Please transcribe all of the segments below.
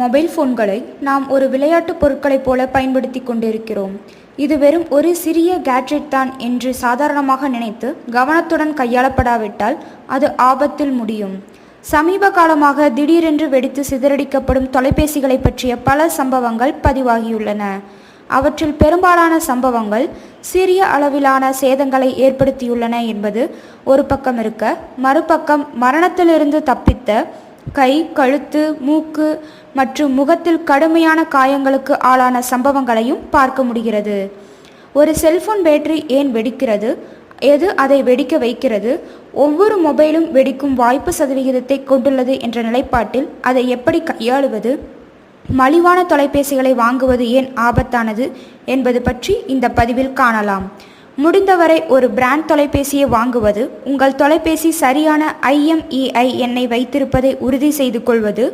Mobile ஃபோன்களை நாம் ஒரு விளையாட்டுப் பொருட்களைப் போல பயன்படுத்தி கொண்டிருக்கிறோம். இது வெறும் ஒரு சிறிய கேட்ஜெட் தான் என்று சாதாரணமாக நினைத்து கவனத்துடன் கையாளப்படாவிட்டால் அது ஆபத்தில் முடியும். சமீப காலமாக திடீரென்று வெடித்து சிதறடிக்கப்படும் தொலைபேசிகளை பற்றிய பல சம்பவங்கள் பதிவாகியுள்ளன. அவற்றில் பெரும்பாலான சம்பவங்கள் சிறிய அளவிலான சேதங்களை ஏற்படுத்தியுள்ளன என்பது ஒரு பக்கம் இருக்க மறுபக்கம் மரணத்திலிருந்து தப்பித்த கை கழுத்து மூக்கு மற்றும் முகத்தில் கடுமையான காயங்களுக்கு ஆளான சம்பவங்களையும் பார்க்க முடிகிறது. ஒரு செல்போன் பேட்டரி ஏன் வெடிக்கிறது? எது அதை வெடிக்க வைக்கிறது? ஒவ்வொரு மொபைலும் வெடிக்கும் வாய்ப்பு சதவிகிதத்தை கொண்டுள்ளது என்ற நிலைப்பாட்டில் அதை எப்படி கையாளுவது? மலிவான தொலைபேசிகளை வாங்குவது ஏன் ஆபத்தானது என்பது பற்றி இந்த பதிவில் காணலாம். முடிந்தவரை ஒரு பிராண்ட் தொலைபேசியை வாங்குவது உங்கள் தொலைபேசி சரியான ஐஎம்இஐ எண்ணை வைத்திருப்பதை உறுதி செய்து கொள்வது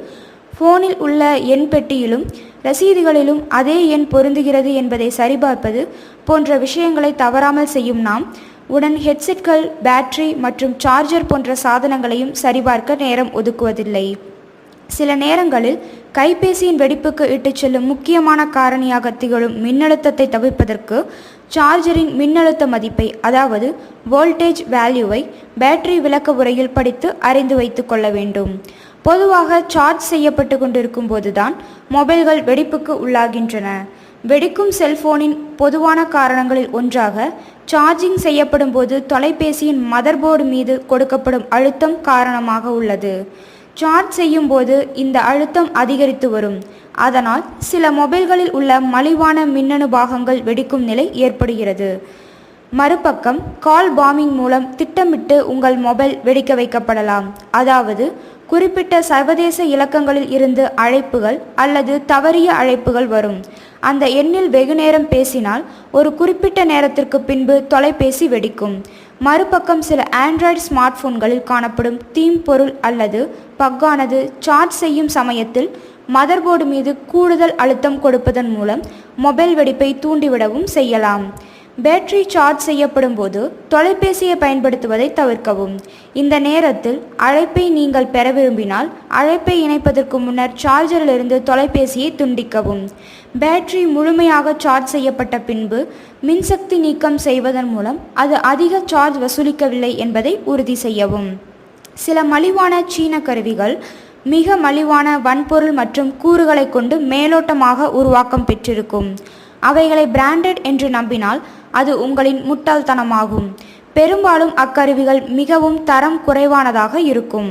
ஃபோனில் உள்ள எண் பெட்டியிலும் ரசீதுகளிலும் அதே எண் பொருந்துகிறது என்பதை சரிபார்ப்பது போன்ற விஷயங்களை தவறாமல் செய்யும் நாம் உடன் ஹெட்செட்கள் பேட்டரி மற்றும் சார்ஜர் போன்ற சாதனங்களையும் சரிபார்க்க நேரம் ஒதுக்குவதில்லை. சில நேரங்களில் கைபேசியின் வெடிப்புக்கு இட்டுச் செல்லும் முக்கியமான காரணியாக திகழும் மின்னழுத்தத்தை தவிர்ப்பதற்கு சார்ஜரின் மின்னழுத்த மதிப்பை அதாவது வோல்டேஜ் வேல்யூவை பேட்டரி விளக்க உரையில் படித்து அறிந்து வைத்து கொள்ள வேண்டும். பொதுவாக சார்ஜ் செய்யப்பட்டு கொண்டிருக்கும் போதுதான் மொபைல்கள் வெடிப்புக்கு உள்ளாகின்றன. வெடிக்கும் செல்போனின் பொதுவான காரணங்களில் ஒன்றாக சார்ஜிங் செய்யப்படும் போது தொலைபேசியின் மதர்போர்டு மீது கொடுக்கப்படும் அழுத்தம் காரணமாக உள்ளது. சார்ஜ் செய்யும் போது இந்த அழுத்தம் அதிகரித்து வரும். அதனால் சில மொபைல்களில் உள்ள மலிவான மின்னணு பாகங்கள் வெடிக்கும் நிலை ஏற்படுகிறது. மறுபக்கம் கால் பாமிங் மூலம் திட்டமிட்டு உங்கள் மொபைல் வெடிக்க வைக்கப்படலாம். அதாவது குறிப்பிட்ட சர்வதேச இலக்கங்களில் இருந்து அழைப்புகள் அல்லது தவறிய அழைப்புகள் வரும். அந்த எண்ணில் வெகுநேரம் பேசினால் ஒரு குறிப்பிட்ட நேரத்திற்கு பின்பு தொலைபேசி வெடிக்கும். மறுபக்கம் சில ஆண்ட்ராய்டு ஸ்மார்ட் போன்களில் காணப்படும் தீம் பொருள் அல்லது பக்கானது சார்ஜ் செய்யும் சமயத்தில் மதர்போர்டு மீது கூடுதல் அழுத்தம் கொடுப்பதன் மூலம் மொபைல் வெடிப்பை தூண்டிவிடவும் செய்யலாம். பேட்டரி சார்ஜ் செய்யப்படும் போது தொலைபேசியை பயன்படுத்துவதை தவிர்க்கவும். இந்த நேரத்தில் அழைப்பை நீங்கள் பெற விரும்பினால் அழைப்பை இணைப்பதற்கு முன்னர் சார்ஜரிலிருந்து தொலைபேசியை துண்டிக்கவும். பேட்டரி முழுமையாக சார்ஜ் செய்யப்பட்ட பின்பு மின்சக்தி நீக்கம் செய்வதன் மூலம் அது அதிக சார்ஜ் வசூலிக்கவில்லை என்பதை உறுதி செய்யவும். சில மலிவான சீன கருவிகள் மிக மலிவான வன்பொருள் மற்றும் கூறுகளை கொண்டு மேலோட்டமாக உருவாக்கம் பெற்றிருக்கும். அவைகளை பிராண்டட் என்று நம்பினால் அது உங்களின் முட்டாள்தனமாகும். பெரும்பாலும் அக்கருவிகள் மிகவும் தரம் குறைவானதாக இருக்கும்.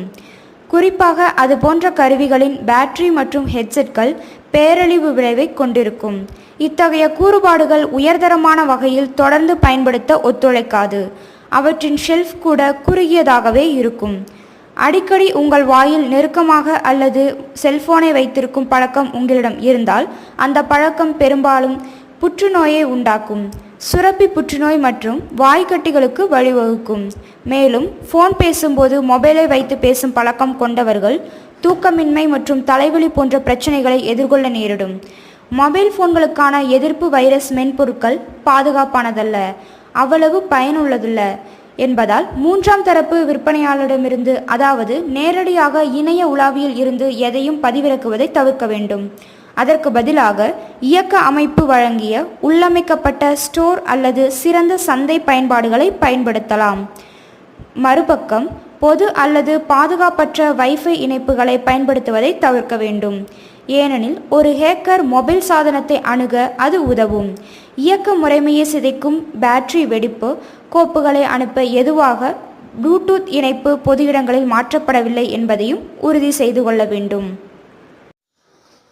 குறிப்பாக அது போன்ற கருவிகளின் பேட்டரி மற்றும் ஹெட்செட்கள் பேரழிவு விளைவை கொண்டிருக்கும். இத்தகைய கூறுபாடுகள் உயர்தரமான வகையில் தொடர்ந்து பயன்படுத்த ஒத்துழைக்காது. அவற்றின் ஷெல்ஃப் கூட குறுகியதாகவே இருக்கும். அடிக்கடி உங்கள் வாயில் நெருக்கமாக அல்லது செல்போனை வைத்திருக்கும் பழக்கம் உங்களிடம் இருந்தால் அந்த பழக்கம் பெரும்பாலும் புற்றுநோயை உண்டாக்கும். சுரப்பி புற்றுநோய் மற்றும் வாய்க்கட்டிகளுக்கு வழிவகுக்கும். மேலும் ஃபோன் பேசும்போது மொபைலை வைத்து பேசும் பழக்கம் கொண்டவர்கள் தூக்கமின்மை மற்றும் தலைவலி போன்ற பிரச்சனைகளை எதிர்கொள்ள நேரிடும். மொபைல் ஃபோன்களுக்கான எதிர்ப்பு வைரஸ் மென்பொருட்கள் பாதுகாப்பானதல்ல. அவ்வளவு பயனுள்ளதல்ல என்பதால் மூன்றாம் தரப்பு விற்பனையாளரிடமிருந்து அதாவது நேரடியாக இணைய உலாவியில் இருந்து எதையும் பதிவிறக்குவதை தவிர்க்க வேண்டும். அதற்கு பதிலாக இயக்க அமைப்பு வழங்கிய உள்ளமைக்கப்பட்ட ஸ்டோர் அல்லது சிறந்த சந்தை பயன்பாடுகளை பயன்படுத்தலாம். மறுபக்கம் பொது அல்லது பாதுகாப்பற்ற வைஃபை இணைப்புகளை பயன்படுத்துவதை தவிர்க்க வேண்டும். ஏனெனில் ஒரு ஹேக்கர் மொபைல் சாதனத்தை அணுக அது உதவும். இயக்க முறைமையை சிதைக்கும் பேட்டரி வெடிப்பு கோப்புகளை அனுப்ப எதுவாக ப்ளூடூத் இணைப்பு பொது இடங்களில் மாற்றப்படவில்லை என்பதையும் உறுதி செய்து கொள்ள வேண்டும்.